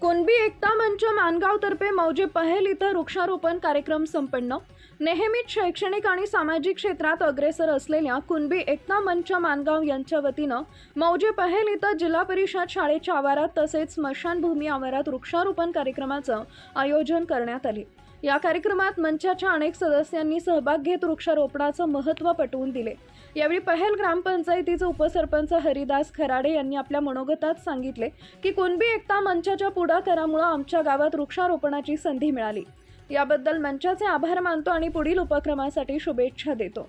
कुणबी एकता मंच मानगावतर्फे मौजे पहेल इथं वृक्षारोपण कार्यक्रम संपन्न. नेहमीच शैक्षणिक आणि सामाजिक क्षेत्रात अग्रेसर असलेल्या कुणबी एकता मंच मानगाव यांच्या वतीनं मौजे पहेल इथं जिल्हा परिषद शाळेच्या आवारात तसेच स्मशानभूमी आवारात वृक्षारोपण कार्यक्रमाचं आयोजन करण्यात आले. या कार्यक्रमात मंचाच्या अनेक सदस्यांनी सहभाग घेत वृक्षारोपणाचं महत्त्व पटवून दिले. यावेळी पहेल ग्रामपंचायतीचे उपसरपंच हरिदास खराडे यांनी आपल्या मनोगतात सांगितले की कुणबी एकता मंचाच्या पुढाकारामुळे आमच्या गावात वृक्षारोपणाची संधी मिळाली. याबद्दल मंचाचे आभार मानतो आणि पुढील उपक्रमासाठी शुभेच्छा देतो.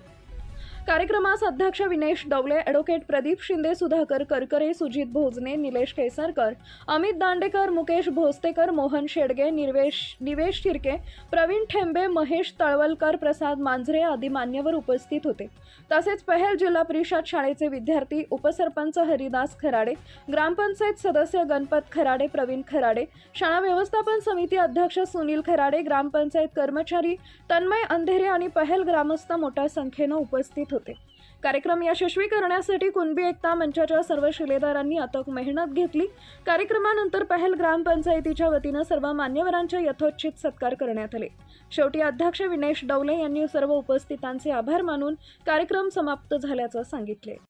कार्यक्रमास अध्यक्ष विनेश डवले ॲडव्होकेट प्रदीप शिंदे सुधाकर करकरे सुजित भोजने निलेश केसरकर अमित दांडेकर मुकेश भोसतेकर मोहन शेडगे निर्वेश निवेश शिर्के प्रवीण ठेंबे महेश तळवलकर प्रसाद मांजरे आदी मान्यवर उपस्थित होते. तसेच पहेल जिल्हा परिषद शाळेचे विद्यार्थी उपसरपंच हरिदास खराडे ग्रामपंचायत सदस्य गणपत खराडे प्रवीण खराडे शाळा व्यवस्थापन समिती अध्यक्ष सुनील खराडे ग्रामपंचायत कर्मचारी तन्मय अंधेरे आणि पहेल ग्रामस्थ मोठ्या संख्येनं उपस्थित होते. कार्यक्रम यशस्वी करण्यासाठी कुणबी एकता मंचाच्या सर्व शिलेदारांनी अथक मेहनत घेतली. कार्यक्रमानंतर पहेल ग्रामपंचायतीच्या वतीनं सर्व मान्यवरांचे यथोचित सत्कार करण्यात आले. शेवटी अध्यक्ष विनेश डवले यांनी सर्व उपस्थितांचे आभार मानून कार्यक्रम समाप्त झाल्याचं सांगितले.